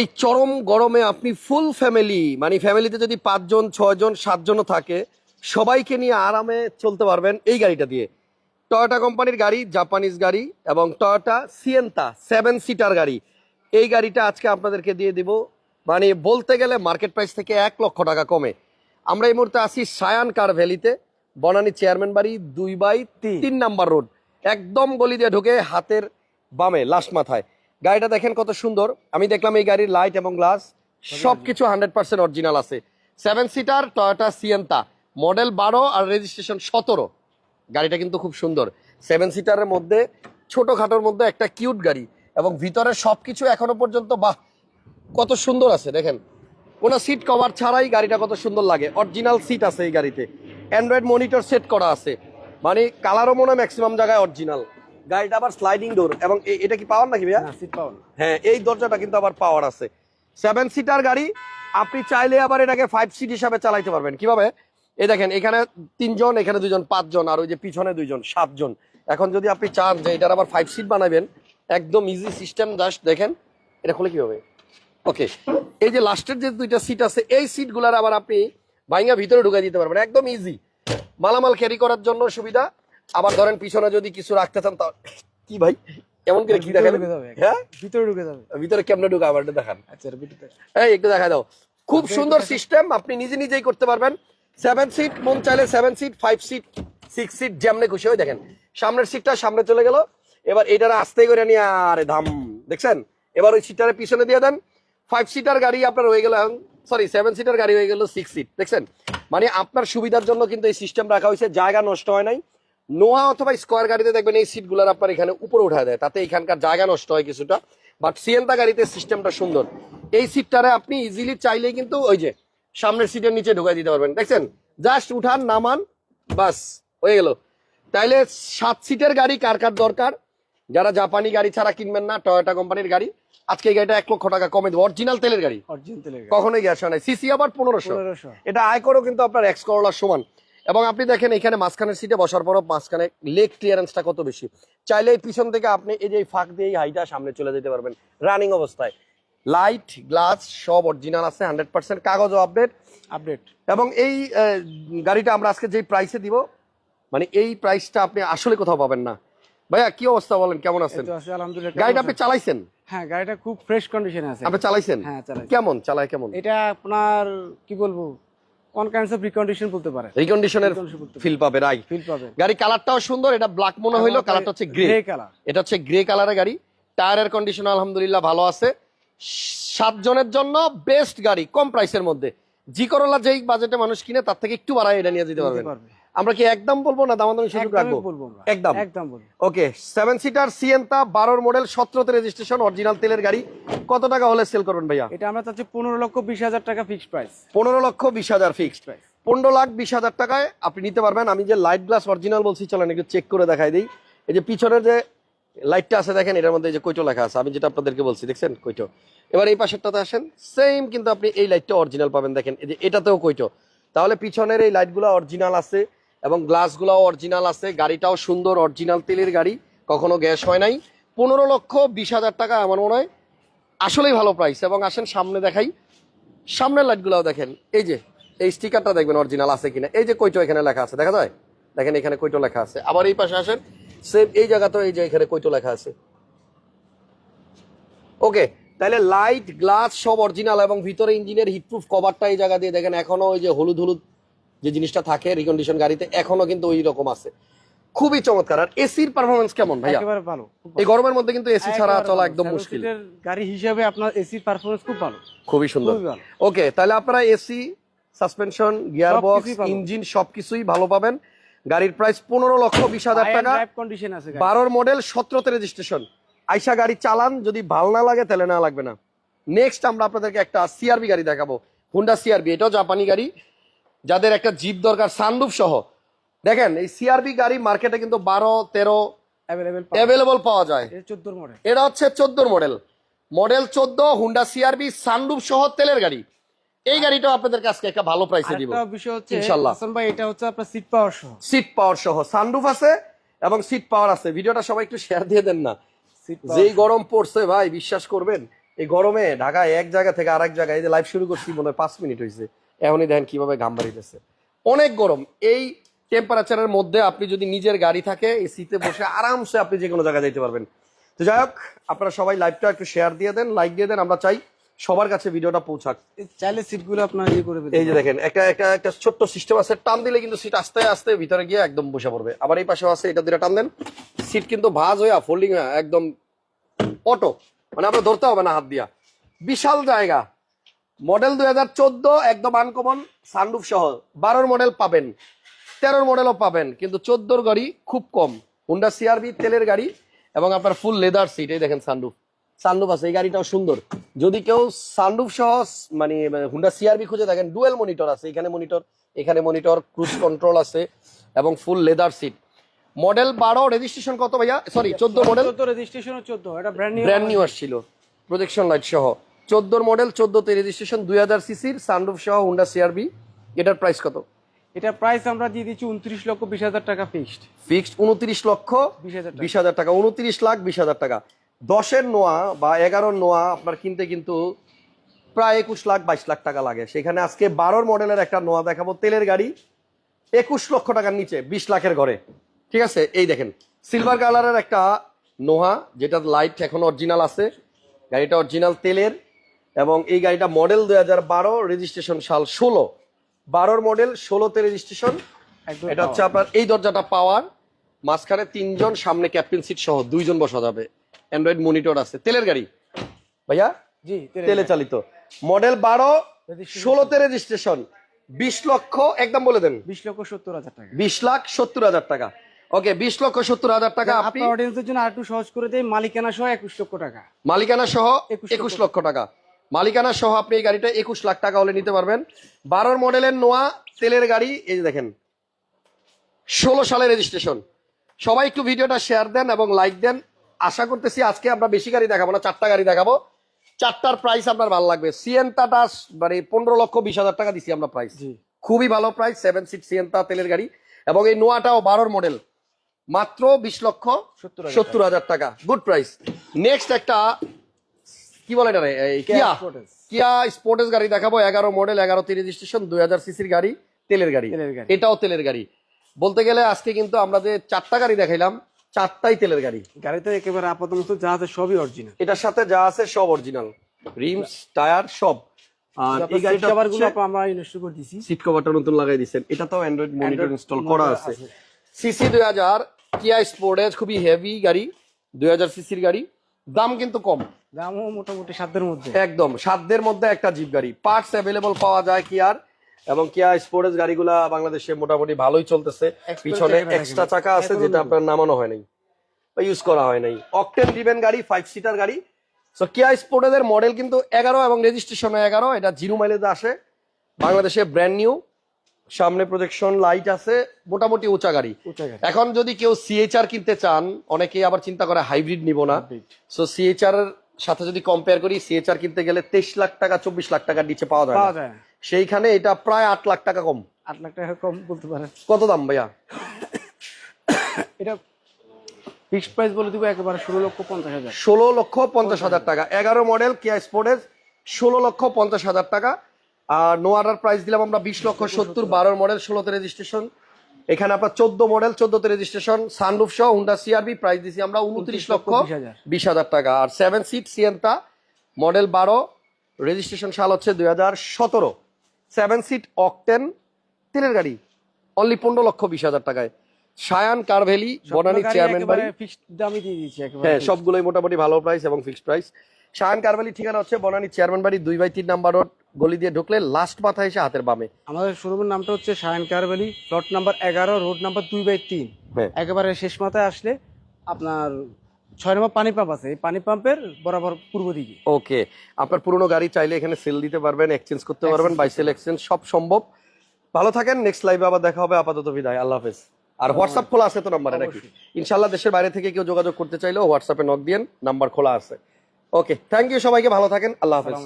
এই চরম গরমে আপনি ফুল ফ্যামিলি মানে ফ্যামিলিতে যদি পাঁচজন ছয়জন সাতজনও থাকে সবাইকে নিয়ে আরামে চলতে পারবেন এই গাড়িটা দিয়ে। টয়োটা কোম্পানির গাড়ি জাপানিজ গাড়ি এবং টয়োটা সিয়েন্তা সেভেন সিটার গাড়ি। এই গাড়িটা আজকে আপনাদেরকে দিয়ে দিব। মানে বলতে গেলে মার্কেট প্রাইস থেকে এক লক্ষ টাকা কমে। আমরা এই মুহূর্তে আছি সায়ান কার ভ্যালিতে বনানী চেয়ারম্যান বাড়ি দুই বাই তিন। তিন। নাম্বার রোড একদম গলি দিয়ে ঢুকে হাতের বামে লাস্ট মাথায়। গাড়িটা দেখেন কত সুন্দর। আমি দেখলাম এই গাড়ির লাইট এবং গ্লাস সবকিছু হান্ড্রেড পার্সেন্ট অরিজিনাল আছে। Seven seater Toyota Sienta model বারো আর রেজিস্ট্রেশন সতেরো। গাড়িটা কিন্তু খুব সুন্দর। সেভেন সিটারের মধ্যে, ছোটখাটোর মধ্যে একটা কিউট গাড়ি এবং ভিতরে সব কিছু এখনও পর্যন্ত, বাহ, কত সুন্দর আছে, দেখেন। কোনো সিট কভার ছাড়াই গাড়িটা কত সুন্দর লাগে। অরিজিনাল সিট আছে এই গাড়িতে। অ্যান্ড্রয়েড মনিটর সেট করা আছে। মানে কালারও মনে ম্যাক্সিমাম জায়গায় অরিজিনাল গাড়িটা আবার স্লাইডিং ডোর এবং এটা কি পাওয়ার নাকি ভাইয়া? সিট পাওয়া হ্যাঁ এই দরজাটা কিন্তু আবার পাওয়ার আছে। সেভেন সিটার গাড়ি আপনি চাইলে আবার এটাকে ফাইভ সিট হিসাবে চালাইতে পারবেন। কীভাবে? এই দেখেন এখানে তিনজন এখানে দুজন পাঁচজন আর ওই যে পিছনে দুইজন সাতজন। এখন যদি আপনি চান যে এটার আবার ফাইভ সিট বানাবেন একদম ইজি সিস্টেম জাস্ট দেখেন এটা খুলে কীভাবে? ওকে এই যে লাস্টের যে দুইটা সিট আছে এই সিটগুলার আবার আপনি ভাইঙ্গা ভিতরে ঢুকে দিতে পারবেন একদম ইজি মালামাল ক্যারি করার জন্য সুবিধা আবার ধরেন পিছনে যদি কিছু রাখতে চান তা কি ভাই? এমন করে কি যাবে হ্যাঁ? ভিতরে ঢুকে যাবে। ভিতরে কেমনে ঢুকে আবার একটু দেখান। আচ্ছা ভিতরে এই একটু দেখা দাও। খুব সুন্দর সিস্টেম আপনি নিজে নিজেই করতে পারবেন। সেভেন সিট মন চাইলে seven seat five seat six seat যেমনে খুশি হয়ে দেখেন। সামনের সিটটা সামনে চলে গেল। এবার এটার আস্তে করে নিয়ে আরে ধাম দেখছেন? এবার ওই সিটটারে পিছনে দিয়ে দেন। ফাইভ সিটার গাড়ি আপনার হয়ে গেল সরি সেভেন সিটার গাড়ি হয়ে গেল সিক্স সিট দেখছেন? মানে আপনার সুবিধার জন্য কিন্তু এই সিস্টেম রাখা হয়েছে। জায়গা নষ্ট হয় নাই। নোয়া অথবা স্কোয়ার গাড়িতে দেখবেন এই সিটগুলোর আপনার এখানে উপরে উঠা দেয়। তাতে এখানকার জায়গা নষ্ট হয় কিছুটা। বাট সিএনতা গাড়িতে সিস্টেমটা সুন্দর। এই সিটটারে আপনি ইজিলি চাইলেই কিন্তু ওই যে সামনের সিটের নিচে ঢুকাই দিতে পারবেন। দেখছেন? জাস্ট উঠান নামান বাস হয়ে গেল। তাইলে সাত সিটের গাড়ি কার কার দরকার? যারা জাপানি গাড়ি ছাড়া কিনবেন না টয়োটা কোম্পানির গাড়ি। আজকে এই গাড়িটা এক লক্ষ টাকা কমে দেবো। অরিজিনাল তেলের গাড়ি। অরিজিনাল তেলের গাড়ি। কখনোই গ্যাস হয় না। সিসি আবার পনেরোশো। এটা আয় করেও কিন্তু আপনার এক্স করলার সমান। এবং আপনি দেখেন এখানে মাঝখানের সিটে বসার পরও মাঝখানে লেগ ক্লিয়ারেন্সটা কত বেশি। চাইলে এই পিছন থেকে আপনি এই যে ফাঁক দিয়ে এই হাইটা সামনে চলে যেতে পারবেন রানিং অবস্থায়। লাইট গ্লাস সব অরিজিনাল আছে হান্ড্রেড পার্সেন্ট কাগজও আপডেট আপডেট এবং এই গাড়িটা আমরা আজকে যেই প্রাইসে দিব মানে এই প্রাইসটা আপনি আসলে কোথাও পাবেন না। ভাইয়া কি অবস্থা বলেন কেমন আছেন? আলহামদুলিল্লাহ গাড়িটা আপনি? চালাইছেন? হ্যাঁ গাড়িটা খুব ফ্রেশ কন্ডিশনে আছে। আপনি চালাইছেন? হ্যাঁ চালাই। কেমন? চালায় কেমন? এটা আপনার কি বলব? অন কাইন্ডস অফ রিকন্ডিশন বলতে পারে। রিকন্ডিশনের ফিল পাবে রাইট ফিল পাবে। গাড়ি কালারটাও সুন্দর এটা ব্ল্যাক মনে হইল কালারটা হচ্ছে গ্রে কালার এটা হচ্ছে গ্রে কালারের গাড়ি। টায়ারের কন্ডিশন আলহামদুলিল্লাহ ভালো আছে। সাতজনের জন্য বেস্ট গাড়ি কম প্রাইসের মধ্যে। জি করলা যেই বাজেটে মানুষ কিনে তার থেকে একটু বাড়ায় এটা নিয়ে যেতে পারবেন। পারবে। আমরা কি একদম বলব না দামাদামি সুযোগ রাখব? একদম। একদম বলব। ওকে সেভেন সিটার সিএনতা বারোর মডেল সতেরোতে রেজিস্ট্রেশন অরিজিনাল তেলের গাড়ি। কত টাকা হলে সেল করবেন ভাইয়া? এটা আমরা চাচ্ছি পনেরো লক্ষ বিশ হাজার টাকা ফিক্সড প্রাইস পনেরো লক্ষ বিশ হাজার ফিক্সড প্রাইস পনেরো লাখ বিশ হাজার টাকায় আপনি নিতে পারবেন। আমি যে লাইট গ্লাস অরিজিনাল বলছি চলেন একটু চেক করে দেখাই দিই। এই যে পিছনের যে লাইটটা আছে দেখেন এটার মধ্যে এই যে কৈটো লেখা আছে। আমি যেটা আপনাদেরকে বলছি দেখছেন? কৈটো এবার এই পাশেরটাতে আসেন। সেম কিন্তু আপনি এই লাইটটা অরিজিনাল পাবেন দেখেন। এই যে এটাতেও কৈটো তাহলে পিছনের এই লাইটগুলো অরিজিনাল আছে। এবং গ্লাসগুলোও অরিজিনাল আছে, গাড়িটাও সুন্দর অরিজিনাল তেলের গাড়ি, কখনো গ্যাস হয় নাই। পনেরো লক্ষ বিশ হাজার টাকা আমার মনে হয় আসলেই ভালো প্রাইস এবং আসেন সামনে দেখাই, সামনের লাইটগুলোও দেখেন। এই যে, এই স্টিকারটা দেখবেন অরিজিনাল আছে কিনা। এই যে কৈটো এখানে লেখা আছে, দেখা যায়? দেখেন এখানে কৈটো লেখা আছে। আবার এই পাশে আসেন সেম এই জায়গাতেও এই যে এখানে কৈটো লেখা আছে। ওকে তাহলে লাইট গ্লাস সব অরিজিনাল এবং ভিতরে ইঞ্জিনের হিটপ্রুফ কভারটা এই জায়গা দিয়ে দেখেন, এখনও ওই যে হলুদ হলুদ যে জিনিসটা থাকে রিকন্ডিশন গাড়িতে এখনও কিন্তু ওই রকম আছে। খুবই চমৎকার। আর এসির পারফরমেন্স কেমন ভাইয়া? একেবারে ভালো এই গরমের মধ্যে কিন্তু এসি ছাড়া চলা একদম মুশকিল। গাড়ি হিসাবে আপনার এসির পারফরমেন্স খুব ভালো। খুবই সুন্দর। ওকে তাহলে আপনারা AC suspension gear box engine সবকিছুই ভালো পাবেন। গাড়ির প্রাইস পনেরো লক্ষ বিশ হাজার টাকা। কন্ডিশন আছে গাড়ি। বারোর মডেল সতেরোতে রেজিস্ট্রেশন আইসা গাড়ি চালান যদি ভালো না লাগে তাহলে না লাগবে না। নেক্সট আমরা আপনাদেরকে একটা সিআরবি গাড়ি দেখাবো। হুন্ডা সিআরবি এটাও জাপানি গাড়ি। যাদের একটা জিপ দরকার সানরুফ সহ। দেখেন এই সিআরবি গাড়ি মার্কেটে কিন্তু বারো তেরো অ্যাভেলেবল পাওয়া যায়। চোদ্দোর মডেল এটা হচ্ছে চোদ্দোর মডেল মডেল চোদ্দ হুন্ডা সিআরবি সানরুফ সহ তেলের গাড়ি। এই গাড়িটাও আপনাদের কাছে একটা ভালো প্রাইসে দিব। বিষয় হচ্ছে। ভাই এটা হচ্ছে আপনার সিট পাওয়ার সহ। সিট পাওয়ার সহ। সানরুফ আছে এবং সিট পাওয়ার আছে। ভিডিওটা সবাই একটু শেয়ার দিয়ে দেন না। যেই গরম পড়ছে ভাই বিশ্বাস করবেন এই গরমে ঢাকায় এক জায়গা থেকে আরেক জায়গায় এই যে লাইভ শুরু করছি মনে হয় পাঁচ মিনিট হয়েছে এখনই দেখেন কীভাবে ঘাম বাড়িতেছে। অনেক গরম। এই টেম্পারেচারের মধ্যে আপনি যদি নিজের গাড়ি থাকে এই শীতে বসে আরামসে আপনি যে কোনো জায়গায় যেতে পারবেন। তো যাই হোক আপনারা সবাই লাইভটা একটু শেয়ার দিয়ে দেন লাইক দিয়ে দেন আমরা চাই সবার কাছে ভিডিওটা পৌঁছাক। চাইলে সিটগুলো আপনার ইয়ে করে এই যে দেখেন একটা একটা একটা ছোট্ট সিস্টেম আছে টান দিলে কিন্তু সিট আস্তে আস্তে ভিতরে গিয়ে একদম বসে পড়বে। আবার এই পাশেও আছে এটা দিয়ে টান দেন। সিট কিন্তু ভাঁজ হয়ে ফোল্ডিং হয়ে একদম অটো মানে আপনার ধরতে হবে না হাত দিয়া। বিশাল জায়গা। মডেল দুই হাজার চোদ্দ একদম আনকমন সানরুফ সহ। বারোর মডেল পাবেন তেরোর মডেলও পাবেন কিন্তু চোদ্দোর গাড়ি খুব কম। হুন্ডা সিআরবি তেলের গাড়ি এবং আপনার ফুল লেদার সিট এই দেখেন সানরুফ সানরুফ আছে এই গাড়িটাও সুন্দর। যদি কেউ সানরুফ সহ মানে হুন্ডা সিআরবি খুঁজে দেখেন ডুয়েল মনিটর আছে এখানে মনিটর এখানে মনিটর ক্রুজ কন্ট্রোল আছে এবং ফুল লেদার সিট মডেল বারো রেজিস্ট্রেশন কত ভাইয়া? সরি চোদ্দ মডেল চোদ্দ রেজিস্ট্রেশন চোদ্দ এটা ব্র্যান্ড নিউ ব্র্যান্ড নিউ আসছিল প্রজেকশন লাইট সহ। চোদ্দোর মডেল চোদ্দোতে রেজিস্ট্রেশন দুই হাজার সিসির সানরুফ সহ হুন্ডা সিআরবি এটার প্রাইস কত? এটা প্রাইস আমরা দিয়ে দিচ্ছি উনত্রিশ লক্ষ বিশ হাজার টাকা ফিক্সড ফিক্সড উনত্রিশ লক্ষ বিশ হাজার টাকা। উনত্রিশ লাখ বিশ হাজার টাকা। দশের নোয়া বা এগারোর নোয়া আপনার কিনতে কিন্তু প্রায় একুশ লাখ বাইশ লাখ টাকা লাগে। সেখানে আজকে বারোর মডেলের একটা নোয়া দেখাবো তেলের গাড়ি একুশ লক্ষ টাকার নিচে বিশ লাখের ঘরে। ঠিক আছে? এই দেখেন সিলভার কালারের একটা নোহা যেটা লাইট এখন অরিজিনাল আছে। গাড়িটা অরিজিনাল তেলের। এবং এই গাড়িটা মডেল দুই হাজার বারো রেজিস্ট্রেশন সাল ষোলো। বারোর মডেল ষোলোতে রেজিস্ট্রেশন। এটা হচ্ছে আপনার এই দরজাটা পাওয়ার মাঝখানে তিনজন সামনে ক্যাপ্টেন সিট সহ দুইজন বসা যাবে। অ্যান্ড্রয়েড মনিটর আছে। তেলের গাড়ি। ভাইয়া? জি তেলে চালিত। মডেল বারো ষোলোতে রেজিস্ট্রেশন। বিশ লক্ষ একদম বলে দেন। বিশ লক্ষ সত্তর হাজার টাকা। বিশ লাখ সত্তর হাজার টাকা। ওকে বিশ লক্ষ সত্তর হাজার টাকা আপনি আপনার অডিয়েন্সের জন্য আর একটু সহজ করে দেয় মালিকানা সহ একুশ লক্ষ টাকা। মালিকানা সহ 21 একুশ লক্ষ টাকা। মালিকানা সহ আপনি এই গাড়িটা একুশ লাখ টাকা হলে নিতে পারবেন। বারোর মডেলের নোয়া তেলের গাড়ি এই যে দেখেন ষোলো সালের রেজিস্ট্রেশন সবাই একটু ভিডিওটা শেয়ার দেন এবং লাইক দেন। আশা করতেছি আজকে আমরা বেশি গাড়ি দেখাবো না চারটা গাড়ি দেখাবো। চারটার প্রাইস আপনার ভালো লাগবে। সিএনটাটা মানে পনেরো লক্ষ বিশ হাজার টাকা দিছি আমরা প্রাইস খুবই ভালো প্রাইস সেভেন সিট সিএনটা তেলের গাড়ি। এবং এই নোয়াটাও বারোর মডেল মাত্র বিশ লক্ষ সত্তর হাজার সত্তর হাজার টাকা। গুড প্রাইস নেক্সট একটা কি বলে এটা রে? কিয়া। কিয়া স্পোর্টেস গাড়ি দেখাবো এগারো মডেল এগারো রেজিস্ট্রেশন দুই হাজার সিসির গাড়ি তেলের গাড়ি। এটাও তেলের গাড়ি। বলতে গেলে আজকে কিন্তু আমরা যে চারটা গাড়ি দেখাইলাম চারটাই তেলের গাড়ি। গাড়িতে একেবারে আপাতত যা আছে সবই অরিজিনাল এটার সাথে যা আছে সব অরিজিনাল রিমস টায়ার সব। আর এই গাড়িটা কভারগুলো আমরা ইনস্টল করে দিছি। সিট কভারটা নতুন লাগাই দিচ্ছেন এটা তো অ্যান্ড্রয়েড মনিটর ইনস্টল করা আছে। সিসি দুই হাজার কিয়া স্পোর্টেজ খুবই হেভি গাড়ি দুই হাজার সিসির গাড়ি। দাম কিন্তু কম। দামও মোটামুটি সাধ্যের মধ্যে। একদম সাধ্যের মধ্যে একটা জিপ গাড়ি। পার্টস অ্যাভেলেবল পাওয়া যায় কিয়ার এবং কিয়া স্পোর্টেজ গাড়িগুলা বাংলাদেশে মোটামুটি ভালোই চলতেছে। পিছনে এক্সট্রা চাকা আছে যেটা আপনার নামানো হয় নাই বা ইউজ করা হয় নাই। অকটেন ডিভেন গাড়ি ফাইভ সিটার গাড়ি। সো কিয়া স্পোর্টেজের মডেল কিন্তু এগারো এবং রেজিস্ট্রেশন এগারো এটা জিরো মাইলেজে আসে। বাংলাদেশে ব্র্যান্ড নিউ সামনে প্রজেকশন লাইট আছে মোটামুটি উঁচা গাড়ি। এখন যদি কেউ সিএইচআর কিনতে চান অনেকেই আবার চিন্তা করে হাইব্রিড নিব না। সো সিএইচআর এর সাথে যদি কম্পেয়ার করি সিএচআর কিনতে গেলে তেইশ লাখ টাকা চব্বিশ লাখ টাকার নিচে পাওয়া যায় পাওয়া যায় সেইখানে এটা প্রায় আট লাখ টাকা কম। আট লাখ টাকা কম বলতে পারেন কত দাম ভাইয়া? এটা ফিক্সড প্রাইস বলে দিব একেবারে ষোলো লক্ষ পঞ্চাশ হাজার। ষোলো লক্ষ পঞ্চাশ হাজার টাকা। এগারো মডেল কিয়া স্পোর্টেজ ষোলো লক্ষ পঞ্চাশ হাজার টাকা। আর নোয়ারার প্রাইস দিলাম আমরা বিশ লক্ষ সত্তর বারোর মডেল ষোলোতে রেজিস্ট্রেশন এখানে আপনার চোদ্দ মডেল চোদ্দতে রেজিস্ট্রেশন সানরুফ সহ হুন্ডা সিআরবি প্রাইস দিছি আমরা উনত্রিশ লক্ষ বিশ হাজার। টাকা। আর সেভেন সিট সিএনটা মডেল বারো রেজিস্ট্রেশন সাল হচ্ছে দুই হাজার সতেরো। সেভেন সিট অকটেন তেলের গাড়ি অনলি পনেরো লক্ষ বিশ হাজার টাকায়। সায়ান কারভেলি বনানী চেয়ারম্যান বাড়ি। হ্যাঁ সবগুলোই মোটামুটি ভালো প্রাইস এবং ফিক্সড প্রাইস শাহান কারবালি ঠিকানা হচ্ছে বনানী চেয়ারম্যান বাড়ি দুই বাই তিন নাম্বার রোড গলি দিয়ে ঢুকলে লাস্ট মাথা এসে হাতের বামে। আমাদের শোরুমের নামটা হচ্ছে Sayan car valley plot number এগারো রোড নাম্বার দুই বাই তিন। হ্যাঁ। একেবারে শেষ মাথায় আসলে আপনার ছয় নম্বর পানি পাম্প আছে এই পানি পাম্পের বরাবর পূর্ব দিকে। ওকে আপনার পুরনো গাড়ি চাইলে এখানে সেল দিতে পারবেন এক্সচেঞ্জ করতে পারবেন বাই সেল এক্সচেঞ্জ সব সম্ভব। ভালো থাকেন নেক্সট লাইভে আবার দেখা হবে আপাতত বিদায় আল্লাহ হাফেজ। আর হোয়াটসঅ্যাপ খোলা আছে তো নাম্বারে নাকি? ইনশাল্লাহ দেশের বাইরে থেকে কেউ যোগাযোগ করতে চাইলেও হোয়াটসঅ্যাপে নক দিয়েন নাম্বার খোলা আছে। ওকে থ্যাংক ইউ সবাইকে ভালো থাকেন আল্লাহ হাফেজ।